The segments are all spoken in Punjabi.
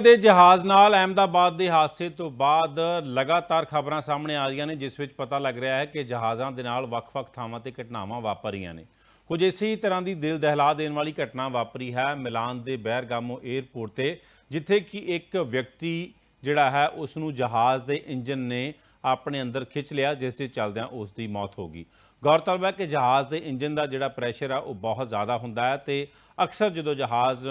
ਦੇ ਜਹਾਜ਼ ਨਾਲ ਅਹਿਮਦਾਬਾਦ ਦੇ ਹਾਦਸੇ ਤੋਂ ਬਾਅਦ ਲਗਾਤਾਰ ਖਬਰਾਂ ਸਾਹਮਣੇ ਆ ਰਹੀਆਂ ਨੇ, ਜਿਸ ਵਿੱਚ ਪਤਾ ਲੱਗ ਰਿਹਾ ਹੈ ਕਿ ਜਹਾਜ਼ਾਂ ਦੇ ਨਾਲ ਵੱਖ-ਵੱਖ ਥਾਵਾਂ ਤੇ ਘਟਨਾਵਾਂ ਵਾਪਰ ਰਹੀਆਂ ਨੇ। ਕੁਝ ਇਸੇ ਤਰ੍ਹਾਂ ਦੀ ਦਿਲ ਦਹਿਲਾ ਦੇਣ ਵਾਲੀ ਘਟਨਾ ਵਾਪਰੀ ਹੈ ਮਿਲਾਨ ਦੇ ਬੈਰਗਾਮੋ 에ਅਰਪੋਰਟ ਤੇ, ਜਿੱਥੇ ਕਿ ਇੱਕ ਵਿਅਕਤੀ ਜਿਹੜਾ ਹੈ ਉਸ ਨੂੰ ਜਹਾਜ਼ ਦੇ ਇੰਜਨ ਨੇ ਆਪਣੇ ਅੰਦਰ ਖਿੱਚ ਲਿਆ, ਜਿਸ ਦੇ ਚੱਲਦਿਆਂ ਉਸ ਦੀ ਮੌਤ ਹੋ ਗਈ। ਗੌਰਤਲਬ ਹੈ ਕਿ ਜਹਾਜ਼ ਦੇ ਇੰਜਨ ਦਾ ਜਿਹੜਾ ਪ੍ਰੈਸ਼ਰ ਆ, ਉਹ ਬਹੁਤ ਜ਼ਿਆਦਾ ਹੁੰਦਾ ਹੈ ਤੇ ਅਕਸਰ ਜਦੋਂ ਜਹਾਜ਼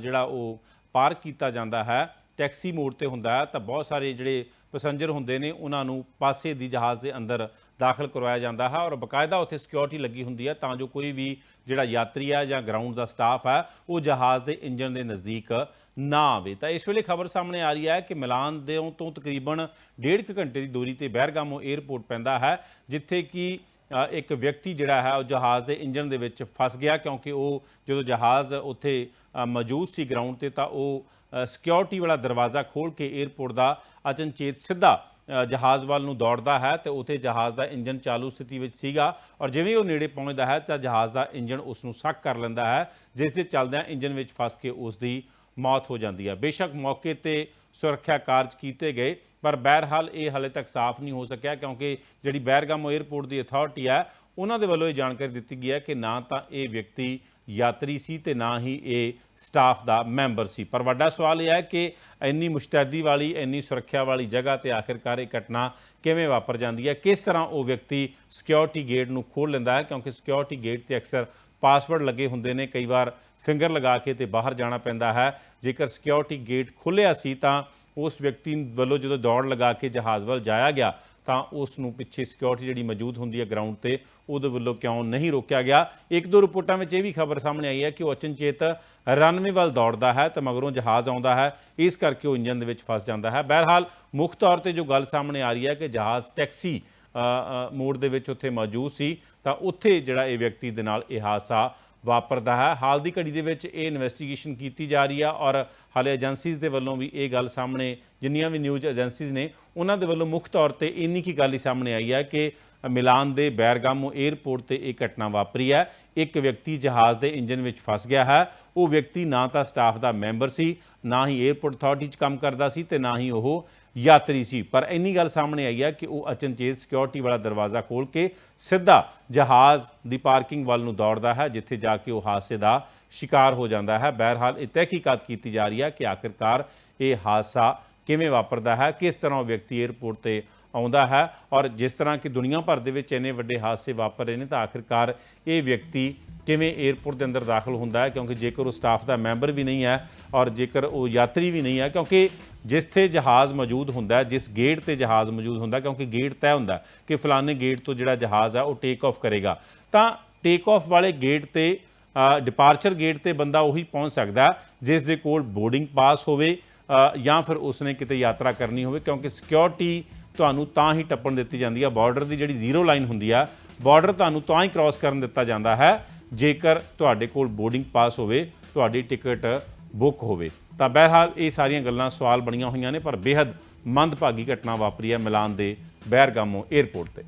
ਜਿਹੜਾ ਉਹ ਪਾਰਕ ਕੀਤਾ ਜਾਂਦਾ ਹੈ, ਟੈਕਸੀ ਮੋਡ ਤੇ ਹੁੰਦਾ ਹੈ, ਤਾਂ ਬਹੁਤ ਸਾਰੇ ਜਿਹੜੇ ਪੈਸੇਂਜਰ ਹੁੰਦੇ ਨੇ, ਉਹਨਾਂ ਨੂੰ ਪਾਸੇ ਦੀ ਜਹਾਜ਼ ਦੇ ਅੰਦਰ ਦਾਖਲ ਕਰਵਾਇਆ ਜਾਂਦਾ ਹੈ ਔਰ ਬਕਾਇਦਾ ਉੱਥੇ ਸਿਕਿਉਰਿਟੀ ਲੱਗੀ ਹੁੰਦੀ ਹੈ, ਤਾਂ ਜੋ ਕੋਈ ਵੀ ਜਿਹੜਾ ਯਾਤਰੀ ਹੈ ਜਾਂ ਗਰਾਊਂਡ ਦਾ ਸਟਾਫ ਹੈ, ਉਹ ਜਹਾਜ਼ ਦੇ ਇੰਜਨ ਦੇ ਨਜ਼ਦੀਕ ਨਾ ਆਵੇ। ਤਾਂ ਇਸ ਵੇਲੇ ਖਬਰ ਸਾਹਮਣੇ ਆ ਰਹੀ ਹੈ ਕਿ ਮਿਲਾਨ ਦੇ ਤੋਂ ਤਕਰੀਬਨ ਡੇਢ ਕੁ ਘੰਟੇ ਦੀ ਦੂਰੀ ਤੇ ਬਹਿਰਗਾਮੋ 에ਅਰਪੋਰਟ ਪੈਂਦਾ ਹੈ, ਜਿੱਥੇ ਕਿ ਇੱਕ ਵਿਅਕਤੀ ਜਿਹੜਾ ਹੈ, ਉਹ ਜਹਾਜ਼ ਦੇ ਇੰਜਨ ਦੇ ਵਿੱਚ ਫਸ ਗਿਆ ਕਿਉਂਕਿ ਉਹ ਜਦੋਂ ਜਹਾਜ਼ ਉੱਥੇ ਮੌਜੂਦ ਸੀ ਗਰਾਊਂਡ ਤੇ ਤਾਂ ਉਹ ਸਿਕਿਉਰਿਟੀ ਵਾਲਾ ਦਰਵਾਜ਼ਾ ਖੋਲ ਕੇ 에ਅਰਪੋਰਟ ਦਾ ਅਚਨਚੇਤ ਸਿੱਧਾ ਜਹਾਜ਼ ਵੱਲ ਨੂੰ ਦੌੜਦਾ ਹੈ ਤੇ ਉੱਥੇ ਜਹਾਜ਼ ਦਾ ਇੰਜਨ ਚਾਲੂ ਸਥਿਤੀ ਵਿੱਚ ਸੀਗਾ ਔਰ ਜਿਵੇਂ ਉਹ ਨੇੜੇ ਪਹੁੰਚਦਾ ਹੈ ਤਾਂ ਜਹਾਜ਼ ਦਾ ਇੰਜਨ ਉਸ ਨੂੰ ਸੱਕ ਕਰ ਲੈਂਦਾ ਹੈ, ਜਿਸ ਦੇ ਚੱਲਦਿਆਂ ਇੰਜਨ ਵਿੱਚ ਫਸ ਕੇ ਉਸ ਦੀ ਮੌਤ ਹੋ ਜਾਂਦੀ ਹੈ। ਬੇਸ਼ੱਕ ਮੌਕੇ ਤੇ ਸੁਰੱਖਿਆ ਕਾਰਜ ਕੀਤੇ ਗਏ, ਪਰ ਬਹਿਰਹਾਲ ਇਹ ਹਾਲੇ ਤੱਕ ਸਾਫ਼ ਨਹੀਂ ਹੋ ਸਕਿਆ, ਕਿਉਂਕਿ ਜਿਹੜੀ ਬੈਰਗਾਮੋ 에ਅਰਪੋਰਟ ਦੀ ਅਥਾਰਟੀ ਹੈ, ਉਹਨਾਂ ਦੇ ਵੱਲੋਂ ਇਹ ਜਾਣਕਾਰੀ ਦਿੱਤੀ ਗਈ ਹੈ ਕਿ ਨਾ ਤਾਂ ਇਹ ਵਿਅਕਤੀ ਯਾਤਰੀ ਸੀ ਤੇ ਨਾ ਹੀ ਇਹ ਸਟਾਫ ਦਾ ਮੈਂਬਰ ਸੀ। ਪਰ ਵੱਡਾ ਸਵਾਲ ਇਹ ਹੈ ਕਿ ਇੰਨੀ ਮੁਸ਼ਤੈਦੀ ਵਾਲੀ, ਇੰਨੀ ਸੁਰੱਖਿਆ ਵਾਲੀ ਜਗ੍ਹਾ ਤੇ ਆਖਿਰਕਾਰ ਇਹ ਘਟਨਾ ਕਿਵੇਂ ਵਾਪਰ ਜਾਂਦੀ ਹੈ? ਕਿਸ ਤਰ੍ਹਾਂ ਉਹ ਵਿਅਕਤੀ ਸਿਕਿਉਰਿਟੀ ਗੇਟ ਨੂੰ ਖੋਲ ਲੈਂਦਾ ਹੈ? ਕਿਉਂਕਿ ਸਿਕਿਉਰਿਟੀ ਗੇਟ ਤੇ ਅਕਸਰ ਪਾਸਵਰਡ ਲੱਗੇ ਹੁੰਦੇ ਨੇ, ਕਈ ਵਾਰ ਫਿੰਗਰ ਲਗਾ ਕੇ ਤੇ ਬਾਹਰ ਜਾਣਾ ਪੈਂਦਾ ਹੈ। ਜੇਕਰ ਸਿਕਿਉਰਿਟੀ ਗੇਟ ਖੁੱਲਿਆ ਸੀ ਤਾਂ ਉਸ ਵਿਅਕਤੀ ਵੱਲੋਂ ਜਦੋਂ ਦੌੜ ਲਗਾ ਕੇ ਜਹਾਜ਼ ਵੱਲ ਜਾਇਆ ਗਿਆ, ਤਾਂ ਉਸ ਨੂੰ ਪਿੱਛੇ ਸਿਕਿਉਰਿਟੀ ਜਿਹੜੀ ਮੌਜੂਦ ਹੁੰਦੀ ਹੈ ਗਰਾਊਂਡ ਤੇ, ਉਹਦੇ ਵੱਲੋਂ ਕਿਉਂ ਨਹੀਂ ਰੋਕਿਆ ਗਿਆ? ਇੱਕ ਦੋ ਰਿਪੋਰਟਾਂ ਵਿੱਚ ਇਹ ਵੀ ਖਬਰ ਸਾਹਮਣੇ ਆਈ ਹੈ ਕਿ ਉਹ ਅਚਨਚੇਤ ਰਨਵੇ ਵੱਲ ਦੌੜਦਾ ਹੈ ਤੇ ਮਗਰੋਂ ਜਹਾਜ਼ ਆਉਂਦਾ ਹੈ। ਇਸ ਕਰਕੇ ਉਹ ਇੰਜਨ ਦੇ ਵਿੱਚ ਫਸ ਜਾਂਦਾ ਹੈ। ਬਹਰਹਾਲ, ਮੁੱਖ ਤੌਰ ਤੇ ਜੋ ਗੱਲ ਸਾਹਮਣੇ ਆ ਰਹੀ ਹੈ ਕਿ ਜਹਾਜ਼ ਟੈਕਸੀ ਮੋੜ ਦੇ ਵਿੱਚ ਉੱਥੇ ਮੌਜੂਦ ਸੀ, ਤਾਂ ਉੱਥੇ ਜਿਹੜਾ ਇਹ ਵਿਅਕਤੀ ਦੇ ਨਾਲ ਇਹ ਹਾਦਸਾ ਵਾਪਰਦਾ ਹੈ। ਹਾਲ ਦੀ ਘੜੀ ਦੇ ਵਿੱਚ ਇਹ ਇਨਵੈਸਟੀਗੇਸ਼ਨ ਕੀਤੀ ਜਾ ਰਹੀ ਆ ਔਰ ਹਾਲੇ ਏਜੰਸੀਜ਼ ਦੇ ਵੱਲੋਂ ਵੀ ਇਹ ਗੱਲ ਸਾਹਮਣੇ, ਜਿੰਨੀਆਂ ਵੀ ਨਿਊਜ਼ ਏਜੰਸੀਜ਼ ਨੇ, ਉਹਨਾਂ ਦੇ ਵੱਲੋਂ ਮੁੱਖ ਤੌਰ ਤੇ ਇੰਨੀ ਕੀ ਗੱਲ ਹੀ ਸਾਹਮਣੇ ਆਈ ਹੈ ਕਿ ਮਿਲਾਨ ਦੇ ਬੈਰਗਾਮੋ 에ਅਰਪੋਰਟ ਤੇ ਇਹ ਘਟਨਾ ਵਾਪਰੀ ਹੈ ਇੱਕ ਵਿਅਕਤੀ ਜਹਾਜ਼ ਦੇ ਇੰਜਨ ਵਿੱਚ ਫਸ ਗਿਆ ਹੈ। ਉਹ ਵਿਅਕਤੀ ਨਾ ਤਾਂ ਸਟਾਫ ਦਾ ਮੈਂਬਰ ਸੀ, ਨਾ ਹੀ 에ਅਰਪੋਰਟ ਅਥਾਰਟੀ 'ਚ ਕੰਮ ਕਰਦਾ ਸੀ ਤੇ ਨਾ ਹੀ ਉਹ ਯਾਤਰੀ ਸੀ। ਪਰ ਇੰਨੀ ਗੱਲ ਸਾਹਮਣੇ ਆਈ ਹੈ ਕਿ ਉਹ ਅਚਨਚੇਤ ਸਿਕਿਉਰਿਟੀ ਵਾਲਾ ਦਰਵਾਜ਼ਾ ਖੋਲ ਕੇ ਸਿੱਧਾ ਜਹਾਜ਼ ਦੀ ਪਾਰਕਿੰਗ ਵੱਲ ਨੂੰ ਦੌੜਦਾ ਹੈ, ਜਿੱਥੇ ਜਾ ਕੇ ਉਹ ਹਾਦਸੇ ਦਾ ਸ਼ਿਕਾਰ ਹੋ ਜਾਂਦਾ ਹੈ। ਬਹਿਰਹਾਲ ਇਹ ਤਹਿਕੀਕਾਤ ਕੀਤੀ ਜਾ ਰਹੀ ਹੈ ਕਿ ਆਖਿਰਕਾਰ ਇਹ ਹਾਦਸਾ ਕਿਵੇਂ ਵਾਪਰਦਾ ਹੈ, ਕਿਸ ਤਰ੍ਹਾਂ ਉਹ ਵਿਅਕਤੀ 에ਅਰਪੋਰਟ ਤੇ ਆਉਂਦਾ ਹੈ ਔਰ ਜਿਸ ਤਰ੍ਹਾਂ ਕਿ ਦੁਨੀਆ ਭਰ ਦੇ ਵਿੱਚ ਇੰਨੇ ਵੱਡੇ ਹਾਦਸੇ ਵਾਪਰ ਰਹੇ ਨੇ ਤਾਂ ਆਖਿਰਕਾਰ ਇਹ ਵਿਅਕਤੀ ਕਿਵੇਂ 에ਅਰਪੋਰਟ ਦੇ ਅੰਦਰ ਦਾਖਲ ਹੁੰਦਾ ਹੈ? ਕਿਉਂਕਿ ਜੇਕਰ ਉਹ ਸਟਾਫ ਦਾ ਮੈਂਬਰ ਵੀ ਨਹੀਂ ਹੈ ਔਰ ਜੇਕਰ ਉਹ ਯਾਤਰੀ ਵੀ ਨਹੀਂ ਹੈ, ਕਿਉਂਕਿ ਜਿੱਥੇ ਜਹਾਜ਼ ਮੌਜੂਦ ਹੁੰਦਾ ਜਿਸ ਗੇਟ ਤੇ ਜਹਾਜ਼ ਮੌਜੂਦ ਹੁੰਦਾ ਕਿਉਂਕਿ ਗੇਟ ਤੈਅ ਹੁੰਦਾ ਕਿ ਫਲਾਣੇ ਗੇਟ ਤੋਂ ਜਿਹੜਾ ਜਹਾਜ਼ ਆ ਉਹ ਟੇਕ ਆਫ ਕਰੇਗਾ। ਤਾਂ ਟੇਕ ਆਫ ਵਾਲੇ ਗੇਟ ਤੇ ਡਿਪਾਰਚਰ ਗੇਟ ਤੇ ਬੰਦਾ ਉਹੀ ਪਹੁੰਚ ਸਕਦਾ ਜਿਸ ਦੇ ਕੋਲ ਬੋਰਡਿੰਗ ਪਾਸ ਹੋਵੇ ਜਾਂ ਫਿਰ ਉਸਨੇ ਕਿਤੇ ਯਾਤਰਾ ਕਰਨੀ ਹੋਵੇ, ਕਿਉਂਕਿ ਸਿਕਿਉਰਿਟੀ ਤੁਹਾਨੂੰ ਤਾਂ ਹੀ ਟੱਪਣ ਦਿੱਤੀ ਜਾਂਦੀ ਆ। ਬਾਰਡਰ ਦੀ ਜਿਹੜੀ ਜ਼ੀਰੋ ਲਾਈਨ ਹੁੰਦੀ ਆ, ਬਾਰਡਰ ਤੁਹਾਨੂੰ ਤਾਂ ਹੀ ਕ੍ਰਾਸ ਕਰਨ ਦਿੱਤਾ ਜਾਂਦਾ ਹੈ, ਜੇਕਰ ਤੁਹਾਡੇ ਕੋਲ ਬੋਰਡਿੰਗ ਪਾਸ ਹੋਵੇ, ਤੁਹਾਡੀ ਟਿਕਟ ਬੁੱਕ ਹੋਵੇ। ਤਾਂ ਬਹਿਰਹਾਲ ਇਹ ਸਾਰੀਆਂ ਗੱਲਾਂ ਸਵਾਲ ਬਣੀਆਂ ਹੋਈਆਂ ਨੇ, ਪਰ ਬੇहद ਮੰਦਭਾਗੀ ਘਟਨਾ ਵਾਪਰੀ ਹੈ ਮਿਲਾਨ ਦੇ ਬੈਰਗਾਮੋ 에ਅਰਪੋਰਟ ਤੇ।